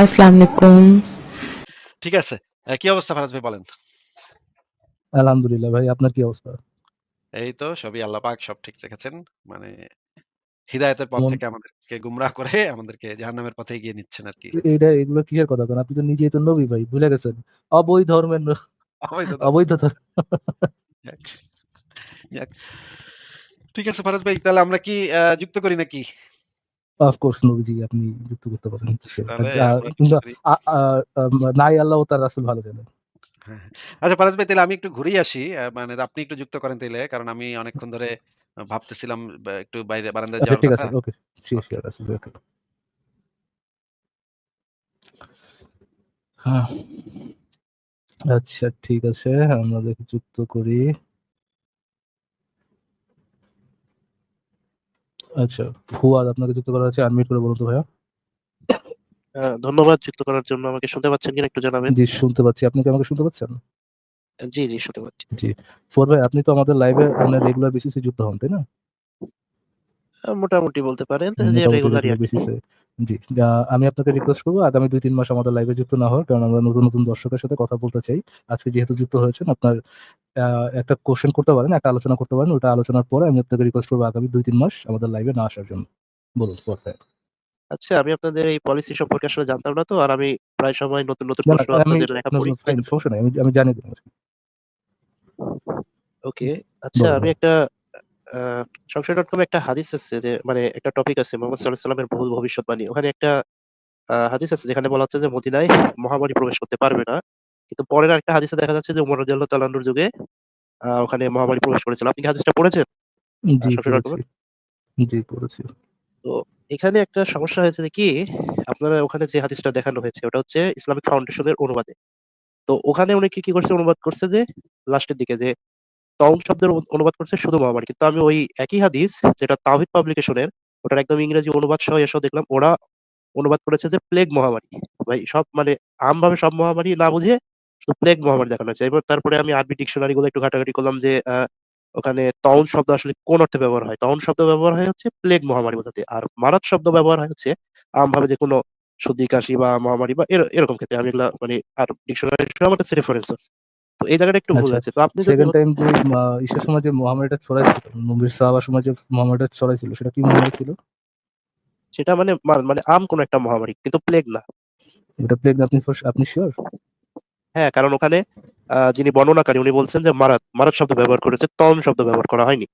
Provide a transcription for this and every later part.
আসসালামু আলাইকুম। ঠিক আছে। কি অবস্থা ফারাজ ভাই বলেন? আলহামদুলিল্লাহ ভাই, আপনার কি অবস্থা? এই তো সবই আল্লাহ পাক সব ঠিক রেখেছেন। মানে হিদায়াতের পথ থেকে আমাদেরকে গুমরাহ করে আমাদেরকে জাহান্নামের পথে এগিয়ে নিচ্ছেন। এ এইটা এগুলো কিসের কথা কন? আপনি তো নিজেই তো নবী ভাই, ভুলে গেছেন। অবৈ ধর্মের অবৈধ ধর্ম। অবৈধ। ঠিক আছে ফারাজ ভাই, তাহলে আমরা কি যুক্ত করি নাকি? অফ কোর্স নবীজি আপনি যুক্ত করতে পারেন। তাহলে নাই আল্লাহ তার রাসূল ভালো জানেন। হ্যাঁ, হ্যাঁ। আচ্ছা ফারাজ ভাই তাইলে আমি একটু ঘুরেই আসি। মানে আপনি একটু যুক্ত করেন তাইলে। কারণ আমি অনেকক্ষণ ধরে ভাবতেছিলাম একটু বাইরে বারান্দায় আচ্ছা যাওয়ার ঠিক আছে। Okay. Sure, okay. Sure okay. হ্যাঁ। আচ্ছা ঠিক আছে। আমরা যুক্ত করি। আচ্ছা, ফুয়াদ আপনাকে যুক্ত করা আছে আনমিউট করে বলুন তো ভাইয়া। ধন্যবাদ যুক্ত করার জন্য। আমাকে শুনতে পাচ্ছেন কিনা একটু জানাবেন? জি, শুনতে পাচ্ছি। আপনি কি আমাকে শুনতে পাচ্ছেন? জি, জি শুনতে পাচ্ছি। জি। ফুয়াদ ভাই আপনি তো আমাদের লাইভে মানে রেগুলার বেসিসে যুক্ত হন, তাই না? মোটামুটি বলতে পারেন যে রেগুলারই রেগুলার বেসিসে। জি। আমি আপনাকে রিকোয়েস্ট করব আগামী ২-৩ মাস আমাদের লাইভে যুক্ত না হওয়ার। কারণ আমরা নতুন, নতুন দর্শকের সাথে কথা বলতে চাই। আজকে যেহেতু যুক্ত হয়েছেন আপনার একটা কোয়েশ্চেন করতে পারেন, একটা আলোচনা করতে পারেন। ওটা আলোচনার পরে আমি আপনাকে রিকোয়েস্ট করব আগামী ২-৩ মাস আমাদের লাইভে না আসার জন্য। বলুন আচ্ছা, আমি আপনাদের এই পলিসি সম্পর্কে আসলে জানতাম না তো। আর আমি প্রায় সময় নতুন, নতুন প্রশ্ন আমি আপনাদের লেখা পড়ি। না ফাইন সমস্যা নাই। আমি আমি জানিয়ে দিলাম ওকে। আচ্ছা আমি একটা আ সংশয়.com এ একটা হাদিস আছে যে মানে একটা টপিক আছে মুহাম্মদ সাঃ এর ভুল ভবিষ্যৎবাণী। ওখানে একটা হাদিস আছে যেখানে বলা হচ্ছে যে মদিনায় মহামারী প্রবেশ করতে পারবে না। কিন্তু পরের আরেকটা হাদিসে দেখা যাচ্ছে যে উমর রাদিয়াল্লাহু তাআলা যুগে ওখানে মহামারী প্রবেশ করেছিল। আপনি কি হাদিসটা পড়েছেন? জি পড়েছি। তো এখানে একটা সমস্যা হয়েছে যে কি, আপনারা ওখানে যে হাদিসটা দেখানো হয়েছে ওটা হচ্ছে ইসলামিক ফাউন্ডেশন এর অনুবাদে। তো ওখানে উনি কি, কি করছে অনুবাদ করছে যে লাস্টের দিকে যে তাউন শব্দের অনুবাদ করছে শুধু মহামারী। কিন্তু আমি ওই একই হাদিস যেটা তাওহীদ পাবলিকেশন এর ওটার একদম ইংরেজি অনুবাদ সহ এসব দেখলাম ওরা অনুবাদ করেছে যে প্লেগ মহামারী। ভাই সব মানে আমভাবে সব মহামারী না বুঝে শুধু প্লেগ মহামারী দেখানো হয়েছে। এবার তারপরে আমি আরবি ডিকশনারি গুলো একটু ঘাটাঘাটি করলাম যে ওখানে তাউন শব্দ আসলে কোন অর্থে ব্যবহার হয়? তাউন শব্দ ব্যবহার হয় হচ্ছে প্লেগ মহামারী বোঝাতে। আর মারাত শব্দ ব্যবহার হয় হচ্ছে আমভাবে যেকোনো সর্দি, কাশি বা মহামারী বা এরকম ক্ষেত্রে। আমি এগুলা মানে আর ডিকশনারি আমার কাছে রেফারেন্স আছে। তো এই জায়গাটা একটু ভুল আচ্ছা। আছে। তো আপনি সেকেন্ড টাইম যে ইসের সময় সাহাবার সময় সেটা কি মহামারী ছিল? সেটা মানে মানে আম কোন একটা মহামারী কিন্তু প্লেগ না। এটা প্লেগ না আপনি আপনি সিউর? হ্যাঁ, কারণ ওখানে যিনি বর্ণনাকারী উনি বলছেন যে মারাত, মারাত শব্দ ব্যবহার করেছে, তাউন শব্দ ব্যবহার করা হয়নি।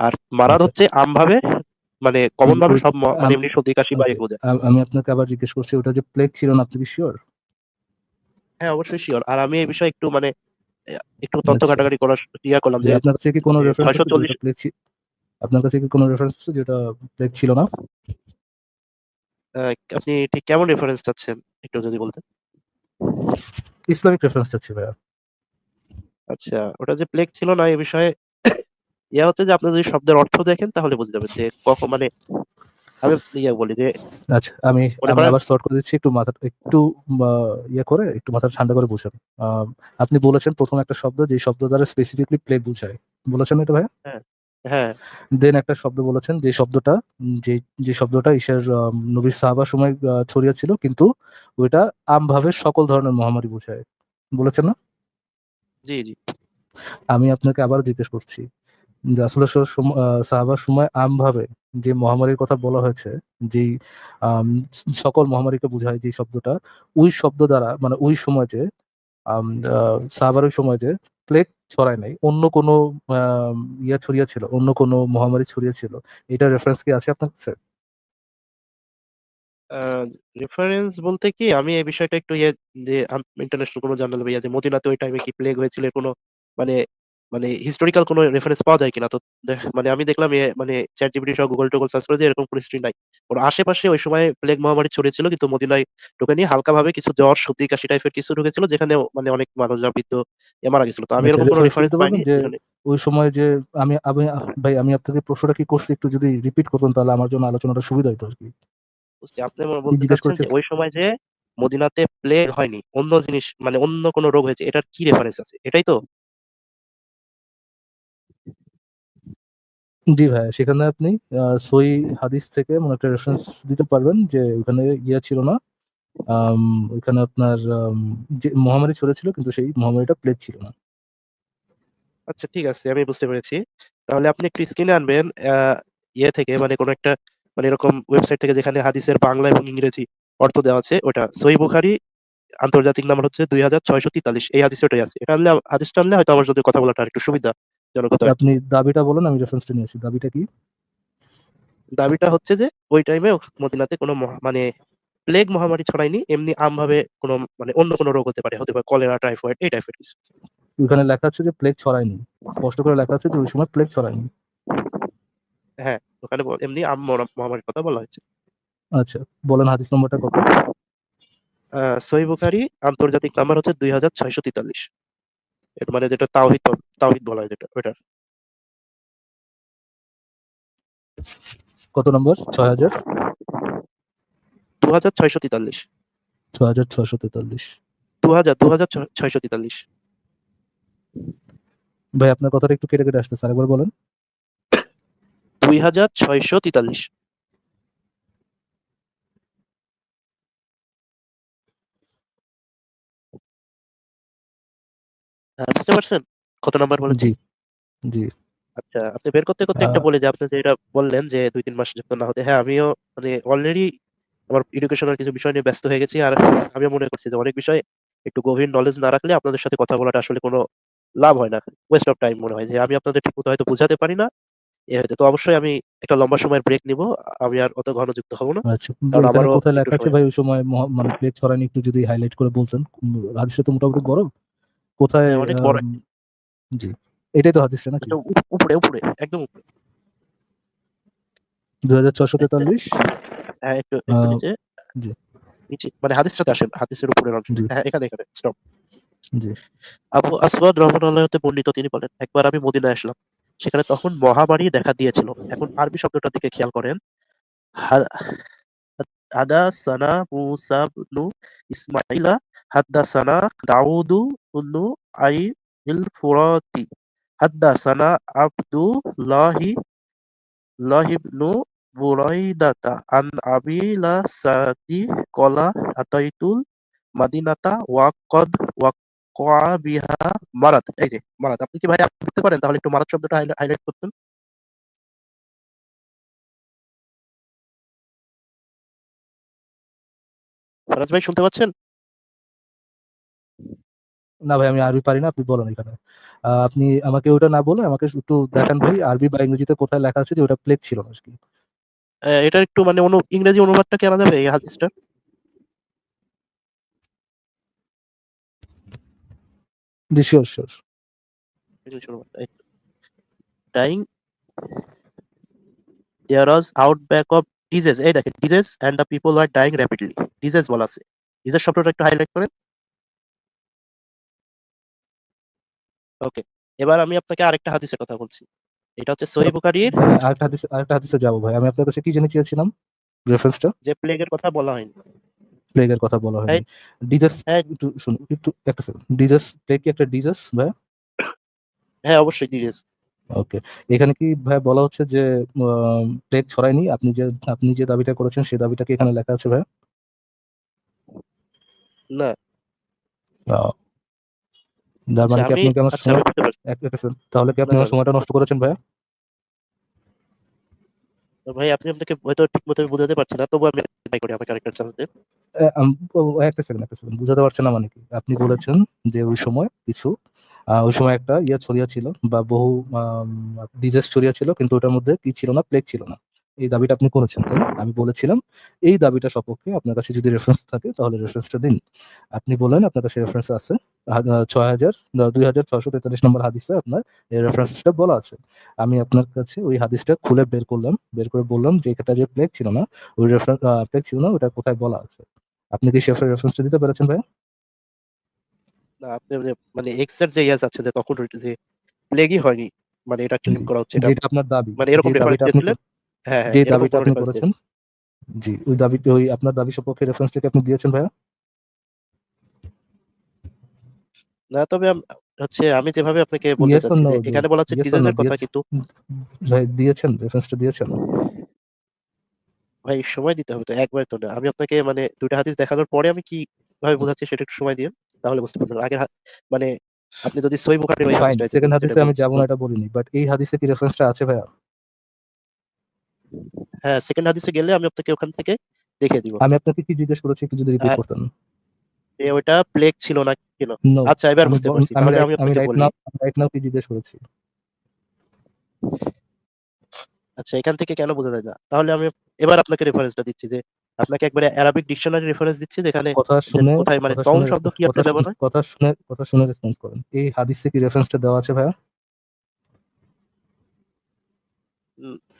আর মারাত আচ্ছা। হচ্ছে আমভাবে মানে কমন ভাবে সব মানে এমনি সর্দি, কাশি বা। বোঝায়। আমি আপনাকে আবার জিজ্ঞেস করছি ওটা যে প্লেগ ছিল না আপনি কি সিউর? হ্যাঁ, অবশ্যই সিউর। আর আমি এই বিষয়ে একটু মানে একটু তথ্য আচ্ছা। ঘাটাঘাটি করার ইয়া করলাম যে আপনার কাছে কি কোনো রেফারেন্স আছে ৬৪০ যেটা আপনার কাছে কি কোনো রেফারেন্স আছে যেটা প্লেগ ছিল না? আপনি ঠিক কেমন রেফারেন্স চাচ্ছেন? একটু যদি বলতেন। ইসলামিক রেফারেন্স চাচ্ছি ভাইয়া। আচ্ছা, ওটা যে প্লেগ ছিল না এ বিষয়ে ইয়া হচ্ছে যে আপনি যদি শব্দের অর্থ দেখেন তাহলে বুঝে যাবেন যে কখ মানে আমি ইয়া বলি যে আচ্ছা, আমি আবার সর্ট করে দিচ্ছি একটু মাথা একটু ইয়ে করে একটু মাথা ঠান্ডা করে বুঝেন। আপনি বলেছেন প্রথম একটা শব্দ যে শব্দ দ্বারা স্পেসিফিকলি প্লে বুঝায়। বলেছেন এটা ভাইয়া? হ্যাঁ, হ্যাঁ। দেন একটা শব্দ বলেছেন যে শব্দটা যে, যে শব্দটা ঈশ্বর নবীর সাহাবার সময় ছড়িয়েছিল কিন্তু ওইটা আমভাবে সকল ধরনের মহামারী বুঝায়। বলেছেন না? জি, জি। আমি আপনাকে আবার জিজ্ঞেস করছি। রাসূলের সাহাবার সময় আমভাবে যে মহামারীর কথা বলা হয়েছে, যেই সকল মহামারীকে বুঝায় যে শব্দটা, ওই শব্দ দ্বারা মানে ওই সময় যে সাহাবার ওই সময় যে প্লেগ ছড়ায় নাই। অন্য কোনো ইয়া ছড়িয়েছিল, অন্য কোনো মহামারী ছড়িয়েছিল। এটা রেফারেন্স কি আছে আপনার কাছে? রেফারেন্স বলতে কি আমি এই বিষয়টা একটু ইয়ে যে ইন্টারন্যাশনাল কোনো জার্নাল ইয়া যে মদিনাতে ওই টাইমে কি প্লেগ হয়েছিল কোনো মানে মানে হিস্টোরিক্যাল কোনো রেফারেন্স পাওয়া যায় কিনা? তো মানে আমি দেখলাম এ মানে ChatGPT সহ Google-টুগল সার্চ করে যে এরকম কোনো হিস্ট্রি নাই। ওর আশেপাশে ওই সময় প্লেগ মহামারী ছড়িয়েছিল কিন্তু মদিনায় ঢোকেনি। হালকাভাবে কিছু জ্বর, সর্দি, কাশি টাইপের কিছু ঢুকেছিল যেখানে মানে অনেক মানুষ বৃদ্ধ এ মারা গেছিল। তো আমি আচ্ছা এরকম কোনো রেফারেন্স পাইনি ওই সময় যে আমি আমি ভাই আমি আপনাকে প্রশ্নটা কি করছি একটু যদি রিপিট করতেন তাহলে আমার জন্য আলোচনাটা সুবিধা হইতো আরকি। বুঝছি। আপনি কি বলতে চাচ্ছেন যে ওই সময় যে মদিনাতে প্লেগ হয়নি। অন্য জিনিস মানে অন্য কোনো রোগ হয়েছে এটার কি রেফারেন্স আছে? এটাই তো? জি ভাইয়া, সেখানে আপনি সহিহ হাদিস থেকে মানে একটা রেফারেন্স দিতে পারবেন যে ওখানে ইয়া ছিল না, আম ওইখানে আপনার যে মহামারী ছড়িয়েছিল কিন্তু সেই মহামারীটা প্লেগ ছিল না। আচ্ছা ঠিক আছে আমি বুঝতে পেরেছি। তাহলে আপনি একটু স্ক্রিনে আনবেন ইয়ে থেকে মানে কোন একটা মানে এরকম ওয়েবসাইট থেকে যেখানে হাদিসের বাংলা এবং ইংরেজি অর্থ দেওয়া আছে ওটা সহিহ বুখারি আন্তর্জাতিক নাম্বার হচ্ছে ২৬৪৩ এই হাদিসে ওটাই আছে। এটা আনলে হাদিসটা আনলে হয়তো আমার সাথে কথা বলাটা আরেকটু সুবিধাজনক আপনি দাবিটা বলুন আমি রেফারেন্সটা নিয়ে আসি। দাবিটা কি? দাবিটা হচ্ছে যে ওই টাইমে মদিনাতে কোন মানে প্লেগ মহামারী ছড়ায়নি। এমনি আমভাবে কোন মানে অন্য কোন রোগ হতে পারে। হতে পারে কলেরা, টাইফয়েড এই টাইপের কিছু। ওখানে লেখা আছে যে প্লেগ ছড়ায়নি। স্পষ্ট করে লেখা আছে যে ওই সময় প্লেগ ছড়ায়নি। হ্যাঁ, ওখানে এমনি আম মরা মহামারীর কথা বলা হয়েছে। আচ্ছা, বলেন হাদিস নম্বরটা কত? আ সহিহ বুখারী আন্তর্জাতিক নাম্বার হচ্ছে ২৬৪৩ এর মানে যেটা তাওহীদ তাওহিদ বলা হয় যেটা ওইটার। কত নম্বর? ছয় হাজার দুহাজার ছয়শো তেতাল্লিশ ছয় হাজার ছয়শো তেতাল্লিশ ৬০০০? ২৬৪৩ ৬৬৪৩ ২০০০ ২৬৪৩ ভাই আপনার কথাটা একটু কেটে, কেটে আসতেছে। আরেকবার বলেন। ২৬৪৩ হ্যাঁ, বুঝতে পারছেন? কত নাম্বার? জি, জি। আচ্ছা, আপনি বের করতে, করতে একটা বলি যে আপনি যে এটা বললেন যে ২-৩ মাস যুক্ত না হতে। হ্যাঁ, আমিও মানে অলরেডি আমার এডুকেশনাল কিছু বিষয় নিয়ে ব্যস্ত হয়ে গেছি। আর আমিও মনে করছি যে অনেক বিষয় একটু গভীর নলেজ না রাখলে আপনাদের সাথে কথা বলাটা আসলে কোন লাভ হয় না। ওয়েস্ট অফ টাইম মনে হয় যে আমি আপনাদের ঠিকমতো হয়তো বুঝাতে পারি না। এ হয়তো তো অবশ্যই আমি একটা লম্বা সময়ের ব্রেক নিব আমি আর অত ঘন যুক্ত হব না। আচ্ছা, কারণ আমারও লেখা আছে ভাই ওই সময় মানে প্লেগ ছড়ায়নি একটু যদি হাইলাইট করে বলতেন। হাদিসটা তো মোটামুটি বড়। কোথায় হ্যাঁ, অনেক বড় জি। এটাই তো হাদিসটা নাকি? এটা উপরে, উপরে একদম উপরে। ২৬৪৩ হ্যাঁ, একটু, আ একটু নিচে। জি। নিচে মানে হাদিসটাতে আসেন। হাদিসের উপরের অংশ। হ্যাঁ, এখানে, এখানে স্টপ। জি। আবু আসওয়াদ রাহমাতুল্লাহ হতে বর্ণিত তিনি বলেন, একবার আমি মদিনায় আসলাম। সেখানে তখন মহামারী দেখা দিয়েছিল। এখন আরবি শব্দটার দিকে খেয়াল করেন। হা হাদাসানা মুসা ইবনু হাদাসানা দাউদু ইবনু আইল ফুরাতি হাদাসানা আব্দুল্লাহি লাহ ইবনু বুরাইদাতা আন আবিলা সাদি কলা আতাইতুল মাদিনাতা ওয়া কদ ওয়াক্কা বিহা মারাত। আপনি কি ভাই পারেন? তাহলে একটু মারাত শব্দটা হাইলা হাইলাইট করতেন। ফারাজ ভাই, শুনতে পাচ্ছেন? না ভাই আমি আরবি পারি না। আপনি বলেন এখানে। আপনি আমাকে ওটা না বলে আমাকে একটু দেখান ভাই আরবি বা ইংরেজিতে কোথায় লেখা আছে যে ওটা প্লেগ ছিল না। অ্যা এটার একটু মানে অনু ইংরেজি অনুবাদটা কি আনা যাবে এই হাদিসটার? জি, সিউর, সিউর। ইংলিশ অনুবাদটা এই dying there was outbreak of disease এই দেখেন disease and the people were dying rapidly disease বলা আছে disease শব্দটা একটু হাইলাইট করেন ওকে এবার আমি আপনাকে আরেকটা হাদিসের কথা বলছি এটা হচ্ছে সহিহ বুখারীর আরেকটা হাদিসে আরেকটা হাদিসে যাব ভাই। আমি আপনার কাছে কি জেনে চেয়েছিলাম? রেফারেন্সটা? যে প্লেগের কথা বলা হয়নি প্লেগের কথা বলা হয়নি। ডিজাস একটু শুনুন, একটু একটা সেকেন্ড। ডিজাস প্লেগ কি একটা ডিজাস ভাই হ্যাঁ, অবশ্যই disease ওকে। এখানে কি ভাইয়া বলা হচ্ছে যে প্লেগ ছড়ায়নি? আপনি যে আপনি যে দাবিটা করেছেন সেই দাবিটা কি এখানে লেখা আছে ভাই না। যার আচ্ছা মানে কি আপনি আমার আচ্ছা সময়। তাহলে কি আপনি আমার সময়টা নষ্ট করেছেন ভাইয়া? ভাই আপনি আপনাকে হয়তো বুঝাতে পারছি না। তবুও আমি ট্রাই করি আমাকে আরেকটা চান্স দেন। একটা সেকেন্ড, একটা সেকেন্ড। বুঝাতে পারছেন না মানে কি? আপনি বলেছেন যে ওই সময় কিছু ওই সময় একটা ইয়ে ছড়িয়ে ছিল বা বহু আম ছড়িয়া ছিল কিন্তু ওটার মধ্যে কি ছিল না? প্লেগ ছিল না। এই দাবিটা আপনি করেছেন, তাই না? আমি বলেছিলাম এই দাবিটা সপক্ষে আপনার কাছে যদি রেফারেন্স থাকে তাহলে রেফারেন্সটা দিন। আপনি বললেন আপনার কাছে রেফারেন্স আছে। আ ৬০০০ না ২৬৪৩ নম্বর হাদিসে আপনার এই রেফারেন্সটা বলা আছে। আমি আপনার কাছে ওই হাদিসটা খুলে বের করলাম। বের করে বললাম যে এটা যে প্লেগ ছিল না, ওই রেফারেন্স প্লেগ ছিল না ওটা কোথায় বলা আছে। আপনি কি সেই রেফারেন্সটা দিতে পেরেছেন ভাইয়া? না আপনি মানে এক্সাক্ট যে ইয়ে আছে যে তখন যে প্লেগই হয়নি। মানে এটা ক্লেম করা হচ্ছে এটা আপনার দাবি। মানে এরকম রেফারেন্স হ্যাঁ, হ্যাঁ যে দাবিটা আপনি করেছেন জি, ওই দাবিটা ওই আপনার দাবি সপক্ষে রেফারেন্সটা কি আপনি দিয়েছেন ভাইয়া? না তবে হচ্ছে আমি যেভাবে আপনাকে বলতে চাচ্ছি যে এখানে বলা হচ্ছে এর কথা কিন্তু ভাই দিয়েছেন? রেফারেন্সটা দিয়েছেন? ভাই সময় দিতে হবে তো একবার তো না। আমি আপনাকে মানে ২ টা হাদিস দেখানোর পরে আমি কি ভাবে বোঝাচ্ছি সেটা একটু সময় দিয়েন। তাহলে বুঝতে পারবেন। আগের হা মানে আপনি যদি সহিহ বুখারীর ওই হাদিসটা সেকেন্ড হাদিসে আমি যাব না এটা বলিনি। বাট এই হাদিসে কি রেফারেন্সটা আছে ভাইয়া? হ্যাঁ, সেকেন্ড হাদিসে গেলে আমি আপনাকে ওখান থেকে দেখিয়ে দিব। আমি আপনাকে কি জিজ্ঞেস করেছি একটু যদি রিপিট আ করতেন। যে ওইটা প্লেগ ছিল না ছিল? আচ্ছা এবার বুঝতে পারছি। তাহলে আমি আপনাকে বলি। রাইট নাও কি জিজ্ঞেস করেছি? আচ্ছা এখান থেকে কেন বোঝা যায় না? তাহলে আমি এবার আপনাকে রেফারেন্সটা দিচ্ছি যে আপনাকে একবারে অ্যারাবিক ডিকশনারি রেফারেন্স দিচ্ছি যেখানে কথা শুনে কোথায় মানে শুনে শব্দ কি শুনে ব্যবহার হয়? কথা শুনে কথা শুনে রেসপন্স করেন। এই হাদিসে কি রেফারেন্সটা দেওয়া আছে ভাইয়া?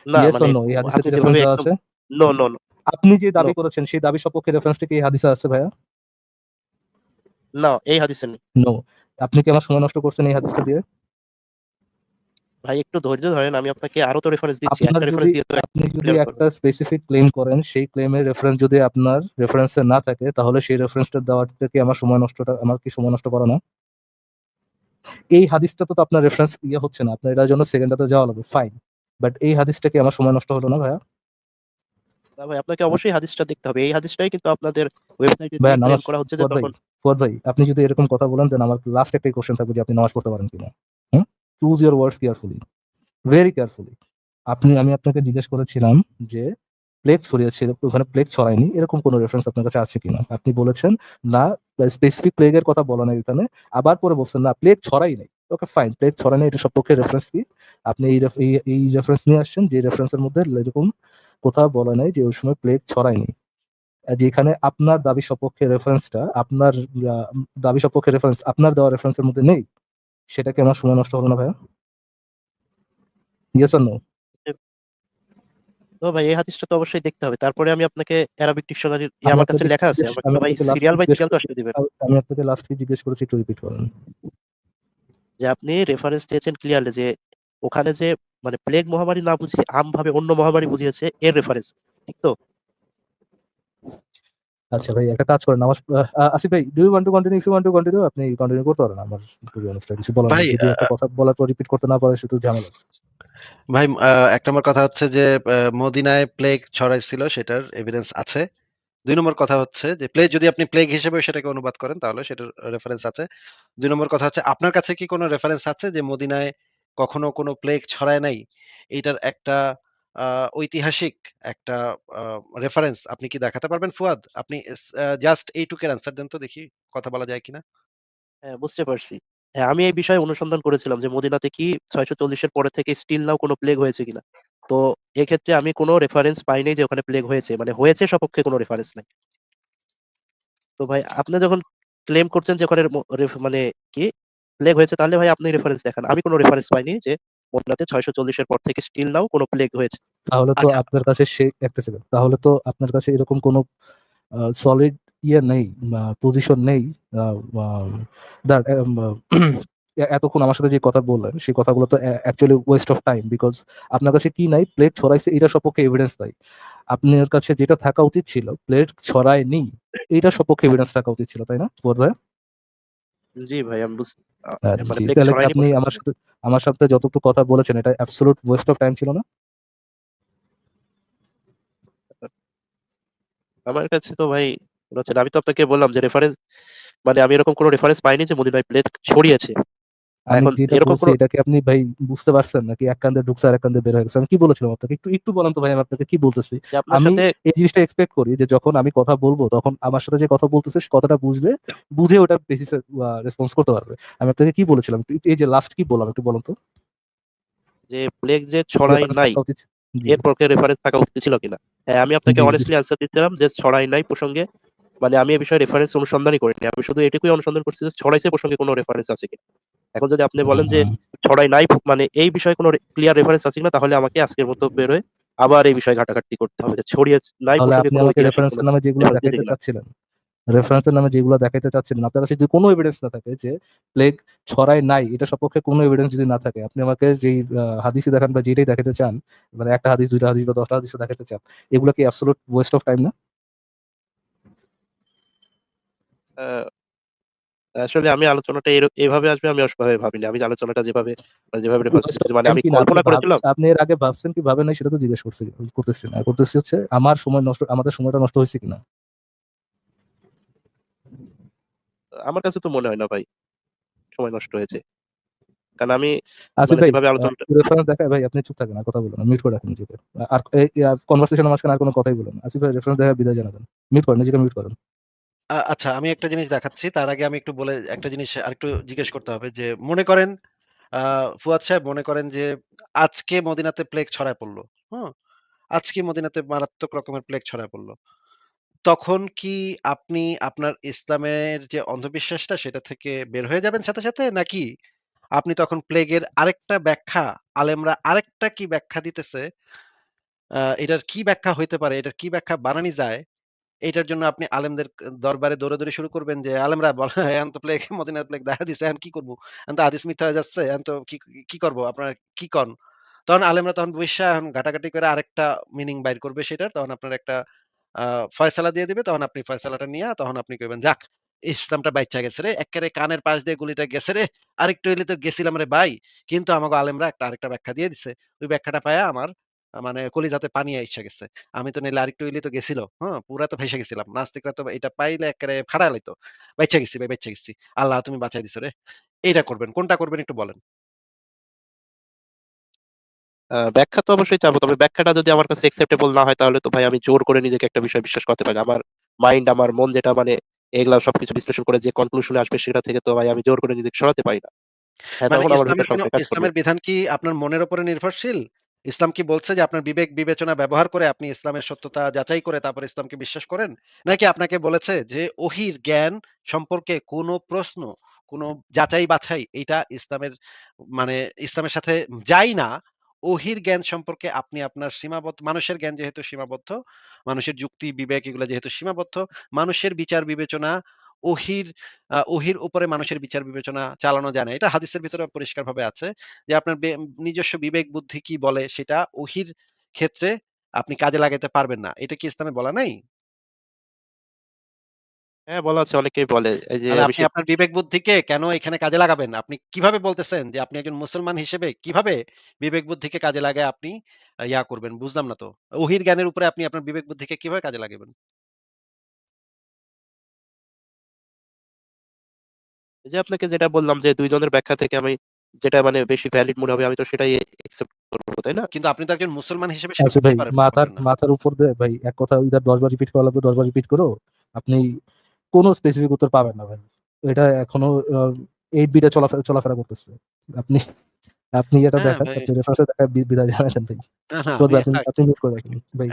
না মানে এই হাদিসে আপনি রেফারেন্স দেওয়া আছে? নো, নো, নো, আপনি যে দাবি করেছেন সেই দাবি সপক্ষে রেফারেন্সটা কি এই হাদিসে আছে ভাইয়া? না এই হাদিসে নেই। নো। আপনি কি আমার সময় নষ্ট করছেন এই হাদিসটা দিয়ে? ভাই একটু ধৈর্য ধরেন। আমি আপনাকে আরও তো রেফারেন্স দিচ্ছি। একটা রেফারেন্স দিয়ে তো আপনি যদি একটা স্পেসিফিক ক্লেইম করেন সেই ক্লেইমের রেফারেন্স যদি আপনার রেফারেন্সে না থাকে তাহলে সেই রেফারেন্সটা দেওয়াতে কি আমার সময় নষ্টটা আমার কি সময় নষ্ট করা না? এই হাদিসটা তো আপনার রেফারেন্স ইয়ে হচ্ছে না। আপনার এটার জন্য সেকেন্ডটাতে যাওয়া লাগবে। ফাইন। বাট এই হাদিসটা কি আমার সময় নষ্ট হলো না ভাইয়া? না ভাই আপনাকে অবশ্যই হাদিসটা দেখতে হবে। এই হাদিসটাই কিন্তু আপনাদের ওয়েবসাইটে করা হচ্ছে যে তখন ফুয়াদ ভাই, আপনি যদি এরকম কথা বলেন দেন আমার লাস্ট একটাই কোয়েশ্চেন থাকবে যে আপনি নামাজ পড়তে পারেন কিনা? হুম? Choose your words carefully. Very carefully. আপনি, আমি আপনাকে জিজ্ঞেস করেছিলাম যে প্লেগ ছড়িয়েছিল ওখানে প্লেগ ছড়ায়নি, এরকম কোনো রেফারেন্স আপনার কাছে আছে কিনা? আপনি বলেছেন, না স্পেসিফিক প্লেগের কথা বলা নাই এখানে। আবার পরে বলছেন, না প্লেগ ছড়াই নাই। ওকে ফাইন প্লেগ ছড়ায় নাই, এটা সপক্ষে রেফারেন্স কি? আপনি এই এই রেফারেন্স নিয়ে আসছেন, যে রেফারেন্সের মধ্যে এরকম কোথাও বলা নাই যে ওই সময় প্লেগ ছড়ায়নি। যেখানে আপনার দাবি সপক্ষে রেফারেন্সটা আপনার দাবি সপক্ষে রেফারেন্স আপনার দেওয়া রেফারেন্সের মধ্যে নেই। সেটা কি আমার সময় নষ্ট হবে না ভাইয়া? Yes or no? তো ভাই এই হাদিসটা তো অবশ্যই দেখতে হবে। তারপরে আমি আপনাকে অ্যারাবিক ডিকশনারির ইয়ে আমার কাছে লেখা আছে। আমাকে আমি ভাই সিরিয়াল বাই সিরিয়াল তো আসলে দিবেন। আমি আমি আপনাকে লাস্ট কি জিজ্ঞেস করেছি একটু রিপিট করেন। যে আপনি রেফারেন্স দিয়েছেন ক্লিয়ারলি যে ওখানে যে মানে প্লেগ মহামারী না বুঝিয়ে আমভাবে অন্য মহামারী বুঝিয়েছে এর রেফারেন্স। ঠিক তো? আচ্ছা ভাই একটা কাজ করেন আমার আসিফ ভাই do you want to continue if you want to continue আপনি কন্টিনিউ করতে পারেন। আমার টু বি অনেস্ট কিছু বলার ভাই কথা বলার পর রিপিট করতে না পারে শুধু ঝামেলা। ভাই ১ নম্বর কথা হচ্ছে যে মদিনায় প্লেগ ছড়াইছিল সেটার এভিডেন্স আছে। ২ নম্বর কথা হচ্ছে যে প্লেগ যদি আপনি প্লেগ হিসেবে সেটাকে অনুবাদ করেন তাহলে সেটার রেফারেন্স আছে। দুই নম্বর কথা হচ্ছে আপনার কাছে কি কোনো রেফারেন্স আছে যে মদিনায় কখনো কোনো প্লেগ ছড়ায় নাই? এটার একটা ঐতিহাসিক একটা রেফারেন্স আপনি কি দেখাতে পারবেন ফুয়াদ? আপনি জাস্ট এইটুকের অ্যান্সার দেন তো দেখি কথা বলা যায় কিনা? হ্যাঁ, বুঝতে পারছি। হ্যাঁ, আমি এই বিষয়ে অনুসন্ধান করেছিলাম যে মদিনাতে কি ৬৪০ এর পরে থেকে স্টিল নাও কোনো প্লেগ হয়েছে কিনা। তো এক্ষেত্রে আমি কোনো রেফারেন্স পাই নাই যে ওখানে প্লেগ হয়েছে। মানে হয়েছে সপক্ষে কোনো রেফারেন্স নাই। তো ভাই আপনি যখন ক্লেম করছেন যে ওখানে মানে কি প্লেগ হয়েছে তাহলে ভাই আপনি রেফারেন্স দেখান। আমি কোনো রেফারেন্স পাইনি যে মদিনাতে ৬৪০ এর পর থেকে স্টিল নাও কোনো প্লেগ হয়েছে। তাহলে তো আচ্ছা। আপনার কাছে সেই একটা সেকেন্ড। তাহলে তো আপনার কাছে এরকম কোনো সলিড ইয়ে নেই পজিশন নেই এতক্ষণ আমার সাথে যে কথা বললেন সেই কথাগুলো তো অ্যা actually waste of time because আপনার কাছে কি নাই প্লেট ছড়াইছে এটার সপক্ষে এভিডেন্স নাই। আপনার কাছে যেটা থাকা উচিত ছিল প্লেট ছড়ায়নি এইটার সপক্ষে এভিডেন্স থাকা উচিত ছিল, তাই না? ভাইয়া? জি ভাই আমি বুঝ আ হ্যাঁ, মানে আপনি আমার সাথে আমার সাথে যতটুকু কথা বলেছেন এটা অ্যাবসলিউট ওয়েস্ট অফ টাইম ছিল না? আমার কাছে তো ভাই। আমি তো আপনাকে বললাম যে রেফারেন্স মানে আমি এরকম কোনো রেফারেন্স পাইনি যে মদিনায় প্লেট ছড়িয়েছে। আমি যেটা বলছি আপনি ভাই বুঝতে পারছেন নাকি এক কান্দে ঢুকছে আর এক কান্দে বের হয়ে গেছে? আমি কি বলেছিলাম আপনাকে? একটু একটু বলেন তো ভাই আমি আপনাকে কি বলতেছি? আমি এই জিনিসটা এক্সপেক্ট করি যে যখন আমি কথা বলব তখন আমার সাথে যে কথা বলতেছে কথাটা বুঝবে, বুঝে ওটার বেসিসে রেসপন্স করতে পারবে। আমি আপনাকে কি বলেছিলাম? এই যে লাস্ট কি বললাম একটু বলেন তো? যে প্লেগ যে ছড়ায় নাই থাকা এর পক্ষে রেফারেন্স থাকা উচিত ছিল কিনা? হ্যাঁ, আমি আপনাকে। অনেস্টলি দিচ্ছিলাম যে ছড়ায় নাই প্রসঙ্গে মানে আমি এই বিষয়ে রেফারেন্স অনুসন্ধানই করিনি। আমি শুধু এটুকুই অনুসন্ধান করছি যে ছড়াইছে প্রসঙ্গে কোনো রেফারেন্স আছে কিনা। এখন যদি আপনি বলেন যে ছড়াই নাই মানে এই বিষয়ে কোনো ক্লিয়ার রেফারেন্স আছে কিনা তাহলে আমাকে আজকের মতো বের হয়ে আবার এই বিষয়ে ঘাটাঘাটি করতে হবে যে ছড়িয়ে নাই রেফারেন্সের নামে যেগুলো কিনা? চাচ্ছিলেন, রেফারেন্সের নামে যেগুলো দেখাতে চাচ্ছিলেন আপনার কাছে যদি কোনো এভিডেন্স না থাকে যে প্লেগ ছড়ায় নাই এটা সপক্ষে কোনো এভিডেন্স যদি না থাকে আপনি আমাকে যেই হাদিসই দেখান বা যেটাই দেখাতে চান, মানে একটা হাদিস, ২ টা হাদিস বা ১০ টা হাদিসও দেখাতে চান, এগুলো কি অ্যাবসোলিউট ওয়েস্ট অফ টাইম না? আসলে আমি আলোচনাটা এভাবে আসবে আমি ওভাবে ভাবিনি। আমি আলোচনাটা যেভাবে মানে যেভাবে মানে আমি কল্পনা করেছিলাম আপনি এর আগে ভাবছেন কি ভাবেন নাই সেটা তো জিজ্ঞেস করছি করতেছি না। করতেছি হচ্ছে আমার সময় নষ্ট আমাদের সময়টা নষ্ট হইছে কিনা? আমার কাছে তো মনে হয় না ভাই। সময় নষ্ট হয়েছে। কারণ আমি আসিফ মানে ভাই যেভাবে আলোচনাটা রেফারেন্স দেখায় ভাই আপনি চুপ থাকেন আর কথা বলেন মিউট করে রাখেন নিজেকে। আর এই আ কনভারসেশন এর মাঝখানে আর কোনো কথাই বলেন না। আসিফ ভাই রেফারেন্স দেখায় বিদায় জানাবেন। মিউট করেন, নিজেকে মিউট করেন। আচ্ছা আমি একটা জিনিস দেখাচ্ছি। তার আগে আমি একটু বলে একটা জিনিস আরেকটু জিজ্ঞেস করতে হবে যে মনে করেন আ ফুয়াদ সাহেব মনে করেন যে আজকে মদিনাতে প্লেগ ছড়ায় পড়ল। হুম? আজকে মদিনাতে মারাত্মক রকমের প্লেগ ছড়ায় পড়ল। তখন কি আপনি আপনার ইসলামের যে অন্ধবিশ্বাসটা সেটা থেকে বের হয়ে যাবেন সাথে, সাথে? নাকি আপনি তখন প্লেগের আরেকটা ব্যাখ্যা আলেমরা আরেকটা কি ব্যাখ্যা দিতেছে এটার কি ব্যাখ্যা হইতে পারে, এটার কি ব্যাখ্যা বানানি যায় এইটার জন্য আপনি আলেমদের দরবারে দৌড়াদৌড়ি শুরু করবেন যে, "আলেমরা বল এখন তো প্লেগ মদিনার প্লেগ দেখা দিছে। এখন কি করব এখন তো হাদিস মিথ্যা হয়ে যাচ্ছে। এখন তো কি কি করব? আপনারা কি কন?" তখন আলেমরা তখন বইসা এখন ঘাটাঘাটি করে আরেকটা মিনিং বাইর করবে সেটার। তখন আপনার একটা ফয়সালা দিয়ে দিবে। তখন আপনি ফয়সালাটা নিয়ে তখন আপনি কইবেন, "যাক ইসলামটা বাইচ্চা গেছে রে। এক্কারে কানের পাশ দিয়ে গুলিটা গেছে রে। আরেকটু এলে তো গেছিলাম রে ভাই। কিন্তু আমাকে আলেমরা একটা আরেকটা ব্যাখ্যা দিয়ে দিছে। ওই ব্যাখ্যাটা পাইয়া আমার মানে কলিজাতে পানি আইসা গেছে। আমি তো নাইলে আরেকটু হইলেই তো গেছিল। হ্যাঁ? পুরা তো ভাইসা গেছিলাম। নাস্তিকরা তো এটা পাইলে এক্কারে ফাটায় লাইতো। বাইচ্চা গেছি ভাই, বাইচ্চা গেছি। আল্লাহ তুমি বাঁচায় দিছো রে।" এইটা করবেন। কোনটা করবেন একটু বলেন? ব্যাখ্যা তো অবশ্যই চাবো। তবে ব্যাখ্যাটা যদি আমার কাছে অ্যাকসেপ্টেবল না হয় তাহলে তো ভাই আমি জোর করে নিজেকে একটা বিষয় বিশ্বাস করতে পারি আমার মাইন্ড আমার মন যেটা মানে এগুলা সবকিছু বিশ্লেষণ করে যে কনক্লুশন আসবে সেটা থেকে তো ভাই আমি জোর করে নিজেকে সরাতে পারি না। হ্যাঁ, মানে। ইসলামের বিধান কি আপনার মনের উপরে নির্ভরশীল? ইসলাম কি বলছে যে আপনার বিবেক বিবেচনা ব্যবহার করে আপনি ইসলামের সত্যতা যাচাই করে তারপর ইসলামকে বিশ্বাস করেন? নাকি আপনাকে বলেছে যে ওহীর জ্ঞান সম্পর্কে কোন প্রশ্ন, কোন যাচাই বাছাই এটা ইসলামের মানে ইসলামের সাথে যাই না। ওহীর জ্ঞান সম্পর্কে আপনি আপনার সীমাবদ্ধ মানুষের জ্ঞান যেহেতু সীমাবদ্ধ, মানুষের যুক্তি বিবেক এগুলো যেহেতু সীমাবদ্ধ, মানুষের বিচার বিবেচনা ওহীর ওহীর উপরে মানুষের বিচার বিবেচনা চালানো যায় না। এটা হাদিসের ভিতরে পরিষ্কারভাবে আছে যে আপনার নিজস্ব বিবেক বুদ্ধি কি বলে সেটা ওহীর ক্ষেত্রে আপনি কাজে লাগাইতে পারবেন না। এটা কি ইসলামে বলা নাই? হ্যাঁ, বলা আছে অনেকেই বলে। এই যে আপনি আপনার বিবেক বুদ্ধিকে কেন এখানে কাজে লাগাবেন? আপনি কীভাবে বলতেছেন যে আপনি একজন মুসলমান হিসেবে কীভাবে বিবেক বুদ্ধিকে কাজে লাগায় আপনি ইয়া করবেন? বুঝলাম না তো। ওহীর জ্ঞানের উপরে আপনি আপনার বিবেক বুদ্ধিকে কীভাবে কাজে লাগাবেন? যে আপনাকে যেটা বললাম যে ২ জনের ব্যাখ্যা থেকে আমি যেটা মানে বেশি ভ্যালিড মনে হবে আমি তো সেটাই অ্যাকসেপ্ট করব, তাই না? কিন্তু আপনি তো একজন মুসলমান হিসেবে সেটা ভাই মাথার মাথার উপর দিয়ে ভাই এক কথা ইদার ১০ বার রিপিট করা লাগবে ১০ বার রিপিট করেও আপনি কোন স্পেসিফিক উত্তর পাবেন না ভাই। এটা এখনও আ 8 বিটে চলাফেরা চলাফেরা করতেছে। আপনি আপনি এটা হ্যাঁ দেখায় বি বিদায় জানাইছেন ভাই। না, না ফুয়াদ আপনি আপনি মিউট করে রাখেন। ভাই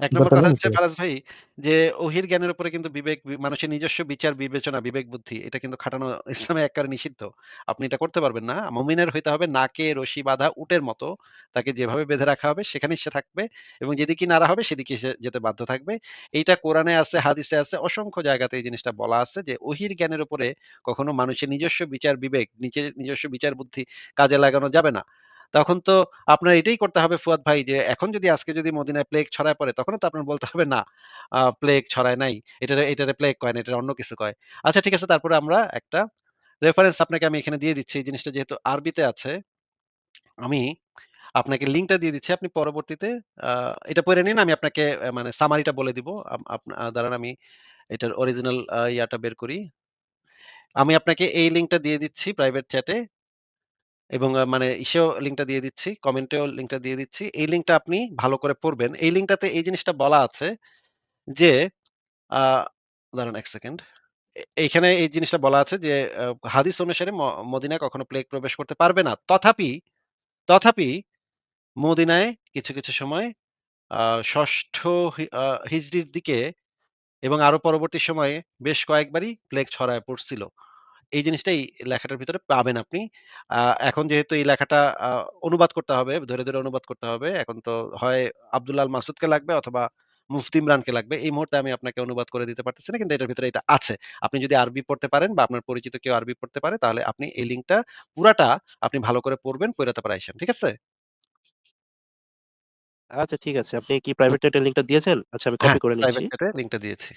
এক নম্বর কথা হচ্ছে। ফারাজ ভাই যে ওহীর জ্ঞানের উপরে কিন্তু বিবেক বি মানুষের নিজস্ব বিচার বিবেচনা, বিবেক বুদ্ধি এটা কিন্তু খাটানো ইসলামে এক্কারে নিষিদ্ধ। আপনি এটা করতে পারবেন না। মুমিনের হইতে হবে নাকে রশি বাঁধা উটের মতো। তাকে যেভাবে বেঁধে রাখা হবে সেখানেই সে থাকবে এবং যেদিকে নাড়া হবে সেদিকে সে যেতে বাধ্য থাকবে। এইটা কোরআনে আছে, হাদিসে আছে, অসংখ্য জায়গাতে এই জিনিসটা বলা আছে যে ওহীর জ্ঞানের উপরে কখনো মানুষের নিজস্ব বিচার বিবেক, নিজের নিজস্ব বিচার বুদ্ধি কাজে লাগানো যাবে না। তখন তো আপনার এটাই করতে হবে ফুয়াদ ভাই যে এখন যদি আজকে যদি মদিনায় প্লেগ ছড়ায় পড়ে তখনও তো আপনার বলতে হবে না প্লেগ ছড়ায় নাই। এটা এটারে প্লেগ কয় না, এটারে অন্য কিছু কয়। আচ্ছা ঠিক আছে তারপরে আমরা একটা রেফারেন্স আপনাকে আমি এখানে দিয়ে দিচ্ছি। এই জিনিসটা যেহেতু আরবিতে আছে, আমি আপনাকে লিঙ্কটা দিয়ে দিচ্ছি। আপনি পরবর্তীতে এটা পইড়া নিন। আমি আপনাকে মানে সামারিটা বলে দিব। দাঁড়ান আমি এটার অরিজিনাল ইয়াটা বের করি। আমি আপনাকে এই লিঙ্কটা দিয়ে দিচ্ছি প্রাইভেট চ্যাটে। এবং মানে ইসেও লিঙ্কটা দিয়ে দিচ্ছি, কমেন্টেও লিঙ্কটা দিয়ে দিচ্ছি। এই লিঙ্কটা আপনি ভালো করে পড়বেন। এই লিঙ্কটাতে এই জিনিসটা বলা আছে যে, দাঁড়ান ১ সেকেন্ড। এইখানে এই জিনিসটা বলা আছে যে, হাদিস অনুসারে মদিনায় কখনো প্লেগ প্রবেশ করতে পারবে না। তথাপি, তথাপি মদিনায় কিছু, কিছু সময় আ ৬ষ্ঠ হি আ হিজরির দিকে এবং আরও পরবর্তী সময়ে বেশ কয়েকবারই প্লেগ ছড়ায় পড়ছিল। এই জিনিসটা এই লেখাটার ভিতরে পাবেন আপনি। এখন যেহেতু এই লেখাটা অনুবাদ করতে হবে, ধরে, ধরে অনুবাদ করতে হবে। এখন তো হয় আব্দুল্লাহ আল মাসুদকে লাগবে অথবা মুফতি ইমরানকে লাগবে। এই মুহূর্তে আমি আপনাকে অনুবাদ করে দিতে পারতেছি না। কিন্তু এটার ভিতরে এটা আছে। আপনি যদি আরবি পড়তে পারেন বা আপনার পরিচিত কেউ আরবি পড়তে পারে তাহলে আপনি এই লিঙ্কটা পুরাটা আপনি ভালো করে পড়বেন, পইড়া তারপর আইসেন। ঠিক আছে? আচ্ছা ঠিক আছে। আপনি কি প্রাইভেট চ্যাটের লিঙ্কটা দিয়েছেন? আচ্ছা আমি হ্যাঁ, কপি করে নিচ্ছি। প্রাইভেট চ্যাটে লিঙ্কটা দিয়েছি।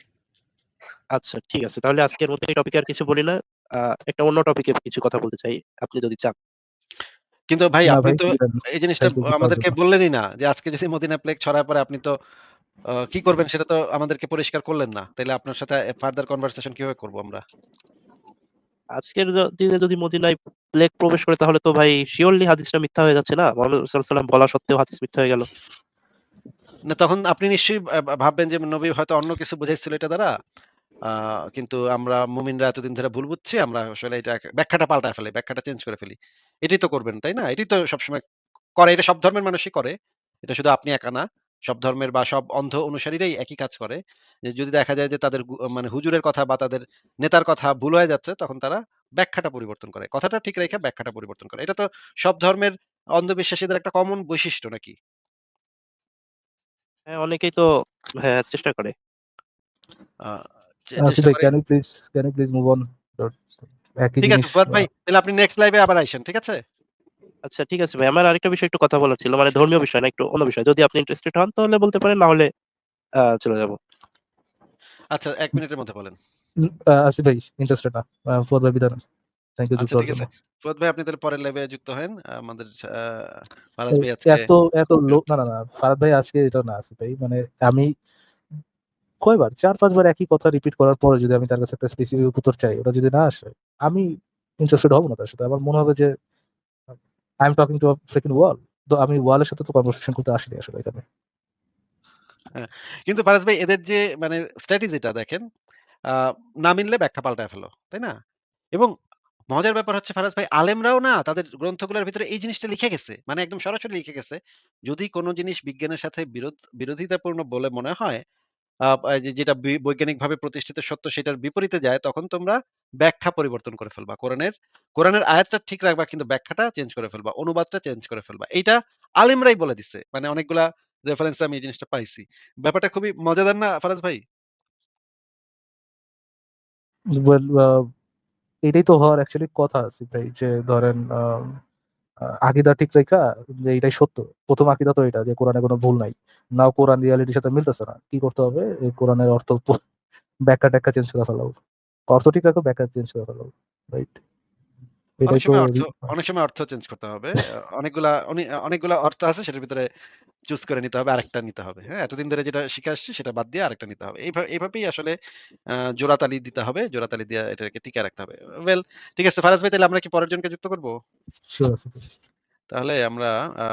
আচ্ছা ঠিক আছে। তাহলে আজকের মতো এই টপিকে আর কিছু বলি না। আ একটা অন্য টপিকে কিছু কথা বলতে চাই। আপনি যদি চান। কিন্তু ভাই আপনি তো এই জিনিসটা আমাদেরকে বললেনই না যে আজকে যদি মদিনা প্লেগ ছড়ায় পড়ে আপনি তো কি করবেন সেটা তো আমাদেরকে পরিষ্কার করলেন না। তাইলে আপনার সাথে ফার্দার কনভারসেশন কীভাবে করব আমরা? আজকের দিনে যদি মদিনায় প্লেগ প্রবেশ করে তাহলে তো ভাই শিওরলি হাদিসটা মিথ্যা হয়ে যাচ্ছে না? মুহাম্মদ সাল্লাল্লাহু বলা সত্ত্বেও হাদিস মিথ্যা হয়ে গেল। না তখন আপনি নিশ্চয়ই ভাববেন যে নবী হয়তো অন্য কিছু বুঝাইছিল এটা দ্বারা। কিন্তু আমরা মুমিনরা এতদিন ধরে ভুল বুঝছি। আমরা আসলে এটা ব্যাখ্যাটা পাল্টায় ফেলি। ব্যাখ্যাটা চেঞ্জ করে ফেলি। এটাই তো করবেন, তাই না? এটাই তো সবসময় করে। এটা সব ধর্মের মানুষই করে। এটা শুধু আপনি একা না। সব ধর্মের বা সব অন্ধ অনুসারীরাই একই কাজ করে। যদি দেখা যায় যে তাদের মানে হুজুরের কথা বা তাদের নেতার কথা ভুল হয়ে যাচ্ছে তখন তারা ব্যাখ্যাটা পরিবর্তন করে। কথাটা ঠিক রেখে ব্যাখ্যাটা পরিবর্তন করে। এটা তো সব ধর্মের অন্ধবিশ্বাসীদের একটা কমন বৈশিষ্ট্য নাকি? হ্যাঁ, অনেকেই তো হ্যাঁ, চেষ্টা করে। ইউ ইউ ঠিক আছে ফুয়াদ ভাই, তাহলে আপনি নেক্সট লাইভে আবার আইসেন। ঠিক আছে? আচ্ছা ঠিক আছে ভাই। আমার আরেকটা বিষয়ে একটু কথা বলার ছিল। মানে ধর্মীয় বিষয় না, একটু অন্য বিষয়। যদি আপনি ইন্টারেস্টেড হন তাহলে বলতে পারেন, না হলে চলে যাব। আচ্ছা ১ মিনিটের মধ্যে বলেন। ভাই ইন্টারেস্টেড না। ফুয়াদ ভাই বিদায় থ্যাংক ইউ আচ্ছা ঠিক আছে। ফুয়াদ ভাই আপনি তাহলে পরের লাইভে যুক্ত হয়েন। আমাদের আ ফারাজ ভাই আজকে এত এত লো না, না, না। ফারাদ ভাই আজকে এটা না ভাই। মানে আমি কয়বার ৪-৫ বার একই কথা রিপিট করার পরে যদি আমি তার কাছে একটা স্পেসিফিক উত্তর চাই, ওটা যদি না আসে, আমি ইন্টারেস্টেড হব না তার সাথে। আমার মনে হবে যে I am talking to freaking wall. তো আমি ওয়ালের সাথে তো কনভারসেশন করতে আসিনি আসলে এখানে। হ্যাঁ, কিন্তু ফারাজ ভাই এদের যে মানে স্ট্র্যাটেজিটা দেখেন, না মিললে ব্যাখ্যা পাল্টায় ফেলো। তাই না? এবং মজার ব্যাপার হচ্ছে ফারাজ ভাই আলেমরাও না তাদের গ্রন্থগুলোর ভিতরে এই জিনিসটা লিখে গেছে। মানে একদম সরাসরি লিখে গেছে। যদি কোন জিনিস বিজ্ঞানের সাথে বিরোধ বিরোধিতাপূর্ণ বলে মনে হয়, যেটা বৈজ্ঞানিকভাবে প্রতিষ্ঠিত সত্য সেটার বিপরীতে যায়, তখন তোমরা ব্যাখ্যা পরিবর্তন করে ফেলবা। কোরআনের কোরআনের আয়াতটা ঠিক রাখবা, কিন্তু ব্যাখ্যাটা চেঞ্জ করে ফেলবা। অনুবাদটা চেঞ্জ করে ফেলবা। এইটা আলেমরাই বলে দিছে। মানে অনেকগুলা রেফারেন্স আমি এই জিনিসটা পাইছি। ব্যাপারটা খুবই মজাদার না, ফারাজ ভাই? এটাই তো হওয়ার অ্যাকচুয়ালি কথা আছে ভাই। যে ধরেন আকিদা ঠিক রেখা যে এটাই সত্য। প্রথম আকিদা তো এটা যে কোরআনে কোনো ভুল নাই। নাও কোরআন রিয়ালিটির সাথে মিলতেছে না। কি করতে হবে? কোরআনের অর্থ প ব্যাখ্যা-ট্যাখ্যা চেঞ্জ করে ফেলাও। অর্থ ঠিক রাখো, ব্যাখ্যা চেঞ্জ করে ফেলাও। রাইট? অনেক তো সময় অর্থ অনেক সময় অর্থ চেঞ্জ করতে হবে। অনেকগুলা অনে অনেকগুলা অর্থ আছে সেটার ভিতরে চুজ করে নিতে হবে, আরেকটা নিতে হবে। হ্যাঁ? এতদিন ধরে যেটা শিখে আসছি সেটা বাদ দিয়ে আরেকটা নিতে হবে। এইভাবে এইভাবেই আসলে আহ, জোড়াতালি দিতে হবে। জোড়াতালি দিয়ে এটাকে টিকে রাখতে হবে। ওয়েল ঠিক আছে ফারাজ ভাই তাহলে আমরা কি পরের জনকে যুক্ত করব তাহলে আমরা আ